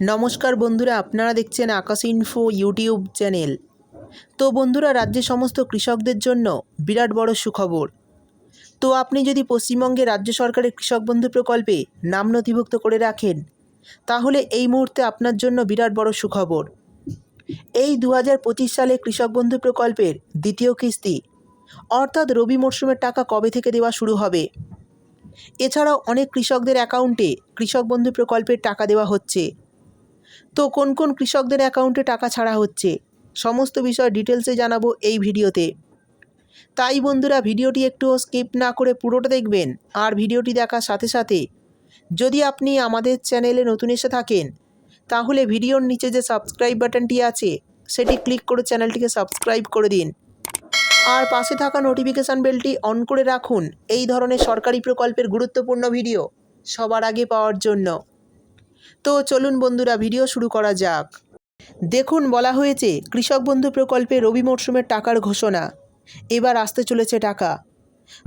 নমস্কার বন্ধুরা, আপনারা দেখছেন আকাশ ইনফো ইউটিউব চ্যানেল। তো বন্ধুরা, রাজ্যের সমস্ত কৃষকদের জন্য বিরাট বড় সুখবর। তো আপনি যদি পশ্চিমবঙ্গে রাজ্য সরকারের কৃষক বন্ধু প্রকল্পে নাম নথিভুক্ত করে রাখেন, তাহলে এই মুহূর্তে আপনার জন্য বিরাট বড় সুখবর। এই দু হাজার পঁচিশ সালে কৃষক বন্ধু প্রকল্পের দ্বিতীয় কিস্তি, অর্থাৎ রবি মরশুমের টাকা কবে থেকে দেওয়া শুরু হবে? এছাড়াও অনেক কৃষকদের অ্যাকাউন্টে কৃষক বন্ধু প্রকল্পের টাকা দেওয়া হচ্ছে। তো কোন কোন কৃষকদের অ্যাকাউন্টে টাকা ছাড়া হচ্ছে? সমস্ত বিষয় ডিটেলসে জানাব এই ভিডিওতে। তাই বন্ধুরা, ভিডিওটি একটু স্কিপ না করে পুরোটা দেখবেন আর ভিডিওটি দেখার সাথে সাথে যদি আপনি আমাদের চ্যানেলে নতুন এসে থাকেন, তাহলে ভিডিওর নিচে যে সাবস্ক্রাইব বাটনটি আছে, সেটি ক্লিক করে চ্যানেলটিকে সাবস্ক্রাইব করে দিন। আর পাশে থাকা নোটিফিকেশান বেলটি অন করে রাখুন। এই ধরনের সরকারি প্রকল্পের গুরুত্বপূর্ণ ভিডিও সবার আগে পাওয়ার জন্য। তো চলুন বন্ধুরা, ভিডিও শুরু করা যাক। দেখুন, বলা হয়েছে, কৃষক বন্ধু প্রকল্পে রবি মরশুমের টাকার ঘোষণা। এবার আসতে চলেছে টাকা।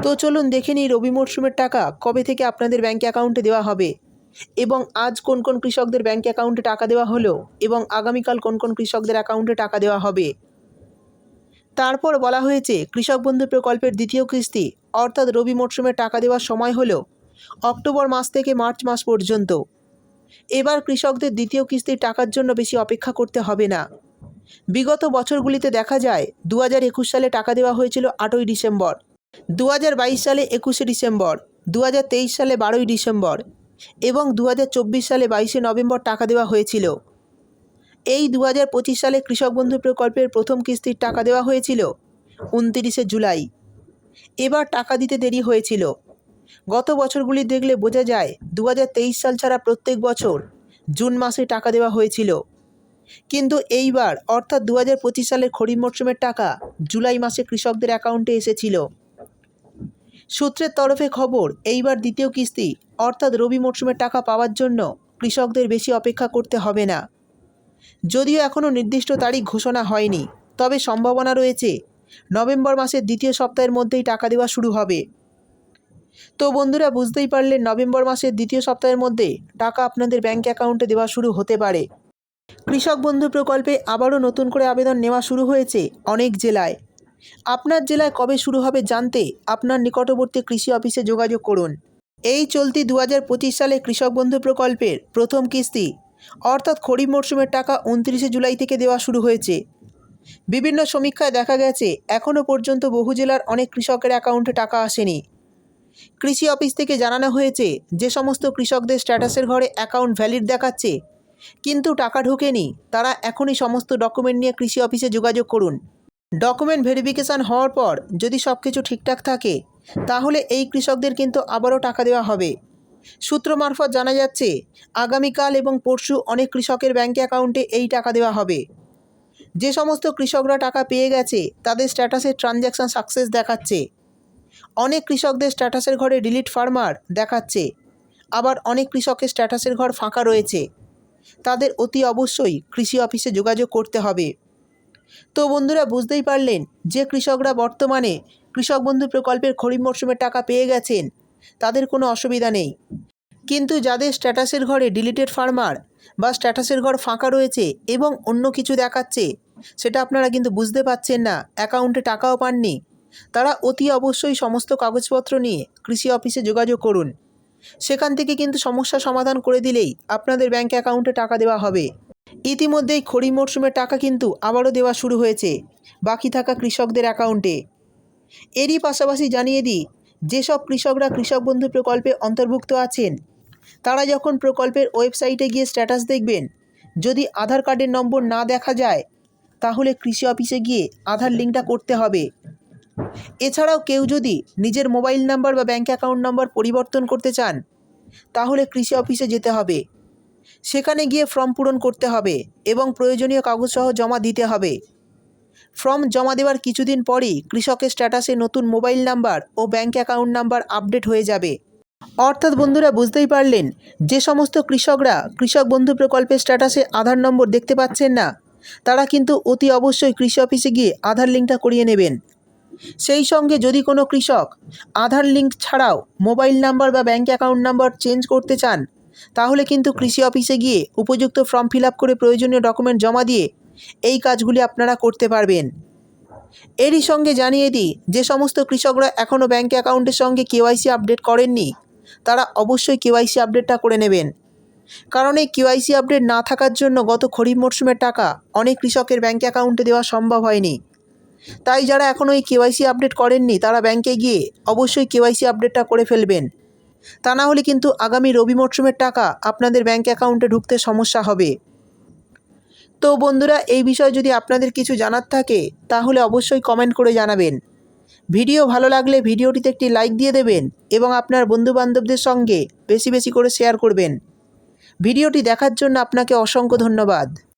তো চলুন দেখে নিই, রবি মরশুমের টাকা কবে থেকে আপনাদের ব্যাঙ্ক অ্যাকাউন্টে দেওয়া হবে? এবং আজ কোন কোন কৃষকদের ব্যাঙ্ক অ্যাকাউন্টে টাকা দেওয়া হলো? এবং আগামীকাল কোন কোন কৃষকদের অ্যাকাউন্টে টাকা দেওয়া হবে? তারপর বলা হয়েছে, কৃষক বন্ধু প্রকল্পের দ্বিতীয় কিস্তি, অর্থাৎ রবি মরশুমে টাকা দেওয়ার সময় হলো অক্টোবর মাস থেকে মার্চ মাস পর্যন্ত। এবার কৃষকদের দ্বিতীয় কিস্তির টাকার জন্য বেশি অপেক্ষা করতে হবে না। বিগত বছরগুলিতে দেখা যায় দু একুশ সালে টাকা দেওয়া হয়েছিল আটই ডিসেম্বর দু হাজার বাইশ সালে একুশে ডিসেম্বর দু হাজার তেইশ সালে বারোই ডিসেম্বর এবং দু হাজার চব্বিশ সালে বাইশে নভেম্বর টাকা দেওয়া হয়েছিল। এই দু হাজার পঁচিশ সালে কৃষক বন্ধু প্রকল্পের প্রথম কিস্তির টাকা দেওয়া হয়েছিল উনতিরিশে জুলাই। এবার টাকা দিতে দেরি হয়েছিল। গত বছরগুলি দেখলে বোঝা যায় দু হাজার তেইশ সাল ছাড়া প্রত্যেক বছর জুন মাসে টাকা দেওয়া হয়েছিল। কিন্তু এইবার, অর্থাৎ দু হাজার পঁচিশ সালের খরিফ মরশুমের টাকা জুলাই মাসে কৃষকদের অ্যাকাউন্টে এসেছিল। সূত্রের তরফে খবর, এইবার দ্বিতীয় কিস্তি, অর্থাৎ রবি মরশুমের টাকা পাওয়ার জন্য কৃষকদের বেশি অপেক্ষা করতে হবে না। যদিও এখনও নির্দিষ্ট তারিখ ঘোষণা হয়নি, তবে সম্ভাবনা রয়েছে, নভেম্বর মাসের দ্বিতীয় সপ্তাহের মধ্যেই টাকা দেওয়া শুরু হবে। তো বন্ধুরা, বুঝতেই পারলেন নভেম্বর মাসের দ্বিতীয় সপ্তাহের মধ্যে টাকা আপনাদের ব্যাঙ্ক অ্যাকাউন্টে দেওয়া শুরু হতে পারে। কৃষক বন্ধু প্রকল্পে আবারও নতুন করে আবেদন নেওয়া শুরু হয়েছে অনেক জেলায়। আপনার জেলায় কবে শুরু হবে জানতে আপনার নিকটবর্তী কৃষি অফিসে যোগাযোগ করুন। এই চলতি দু হাজার পঁচিশ সালে কৃষক বন্ধু প্রকল্পের প্রথম কিস্তি, অর্থাৎ খরিফ মরশুমের টাকা উনত্রিশে জুলাই থেকে দেওয়া শুরু হয়েছে। বিভিন্ন সমীক্ষায় দেখা গেছে এখনও পর্যন্ত বহু জেলার অনেক কৃষকের অ্যাকাউন্টে টাকা আসেনি। কৃষি অফিস থেকে জানানো হয়েছে যে সমস্ত কৃষকদের স্ট্যাটাসের ঘরে অ্যাকাউন্ট ভ্যালিড দেখাচ্ছে। কিন্তু টাকা ঢোকেনি। তারা এখনই সমস্ত ডকুমেন্ট নিয়ে কৃষি অফিসে যোগাযোগ করুন। ডকুমেন্ট ভেরিফিকেশান হওয়ার পর যদি সব কিছু ঠিকঠাক থাকে, তাহলে এই কৃষকদের কিন্তু আবারও টাকা দেওয়া হবে। সূত্র মারফত জানা যাচ্ছে, আগামীকাল এবং পরশু অনেক কৃষকের ব্যাঙ্ক অ্যাকাউন্টে এই টাকা দেওয়া হবে। যে সমস্ত কৃষকরা টাকা পেয়ে গেছে, তাদের স্ট্যাটাসের ট্রানজ্যাকশান সাকসেস দেখাচ্ছে। অনেক কৃষকদের স্ট্যাটাসের ঘরে ডিলিট ফার্মার দেখাচ্ছে। আবার অনেক কৃষকের স্ট্যাটাসের ঘর ফাঁকা রয়েছে। তাদের অতি অবশ্যই কৃষি অফিসে যোগাযোগ করতে হবে। তো বন্ধুরা, বুঝতেই পারলেন যে কৃষকরা বর্তমানে কৃষক বন্ধু প্রকল্পের খরিফ মরশুমের টাকা পেয়ে গেছেন, তাদের কোনো অসুবিধা নেই। কিন্তু যাদের স্ট্যাটাসের ঘরে ডিলিটেড ফার্মার বা স্ট্যাটাসের ঘর ফাঁকা রয়েছে এবং অন্য কিছু দেখাচ্ছে, সেটা আপনারা কিন্তু বুঝতে পাচ্ছেন না। অ্যাকাউন্টে টাকাও পাননি। তারা অতি অবশ্যই সমস্ত কাগজপত্র নিয়ে কৃষি অফিসে যোগাযোগ করুন। সেখান থেকে কিন্তু সমস্যা সমাধান করে দিলেই আপনাদের ব্যাঙ্ক অ্যাকাউন্টে টাকা দেওয়া হবে। ইতিমধ্যেই খরিফ মরশুমের টাকা কিন্তু আবারও দেওয়া শুরু হয়েছে, বাকি থাকা কৃষকদের অ্যাকাউন্টে। এরই পাশাপাশি জানিয়ে দিই, যেসব কৃষকরা কৃষক বন্ধু প্রকল্পে অন্তর্ভুক্ত আছেন, তারা যখন প্রকল্পের ওয়েবসাইটে গিয়ে স্ট্যাটাস দেখবেন, যদি আধার কার্ডের নম্বর না দেখা যায়, তাহলে কৃষি অফিসে গিয়ে আধার লিঙ্কটা করতে হবে। এছাড়াও কেউ যদি নিজের মোবাইল নাম্বার বা ব্যাঙ্ক অ্যাকাউন্ট নাম্বার পরিবর্তন করতে চান, তাহলে কৃষি অফিসে যেতে হবে। সেখানে গিয়ে ফর্ম পূরণ করতে হবে এবং প্রয়োজনীয় কাগজসহ জমা দিতে হবে। ফর্ম জমা দেওয়ার কিছুদিন পরেই কৃষকের স্ট্যাটাসে নতুন মোবাইল নাম্বার ও ব্যাঙ্ক অ্যাকাউন্ট নাম্বার আপডেট হয়ে যাবে। অর্থাৎ বন্ধুরা, বুঝতেই পারলেন, যে সমস্ত কৃষকরা কৃষক বন্ধু প্রকল্পের স্ট্যাটাসে আধার নম্বর দেখতে পাচ্ছেন না, তারা কিন্তু অতি অবশ্যই কৃষি অফিসে গিয়ে আধার লিঙ্কটা করিয়ে নেবেন। সেই সঙ্গে যদি কোনো কৃষক আধার লিঙ্ক ছাড়াও মোবাইল নাম্বার বা ব্যাঙ্ক অ্যাকাউন্ট নাম্বার চেঞ্জ করতে চান, তাহলে কিন্তু কৃষি অফিসে গিয়ে উপযুক্ত ফর্ম ফিল করে প্রয়োজনীয় ডকুমেন্ট জমা দিয়ে এই কাজগুলি আপনারা করতে পারবেন। এরই সঙ্গে জানিয়ে দিই, যে সমস্ত কৃষকরা এখনও ব্যাঙ্ক অ্যাকাউন্টের সঙ্গে কেওয়াইসি আপডেট করেননি, তারা অবশ্যই কেওয়াইসি আপডেটটা করে নেবেন। কারণ এই কেওয়াইসি আপডেট না থাকার জন্য গত খরিফ মরশুমের টাকা অনেক কৃষকের ব্যাঙ্ক অ্যাকাউন্টে দেওয়া সম্ভব হয়নি। তাই যারা এখনও এই কেওয়াইসি আপডেট করেননি, তারা ব্যাংকে গিয়ে অবশ্যই কেওয়াইসি আপডেটটা করে ফেলবেন। তা না হলে কিন্তু আগামী রবি মরশুমের টাকা আপনাদের ব্যাঙ্ক অ্যাকাউন্টে ঢুকতে সমস্যা হবে। তো বন্ধুরা, এই বিষয়ে যদি আপনাদের কিছু জানার থাকে, তাহলে অবশ্যই কমেন্ট করে জানাবেন। ভিডিও ভালো লাগলে ভিডিওটিতে একটি লাইক দিয়ে দেবেন এবং আপনার বন্ধুবান্ধবদের সঙ্গে বেশি বেশি করে শেয়ার করবেন। ভিডিওটি দেখার জন্য আপনাকে অসংখ্য ধন্যবাদ।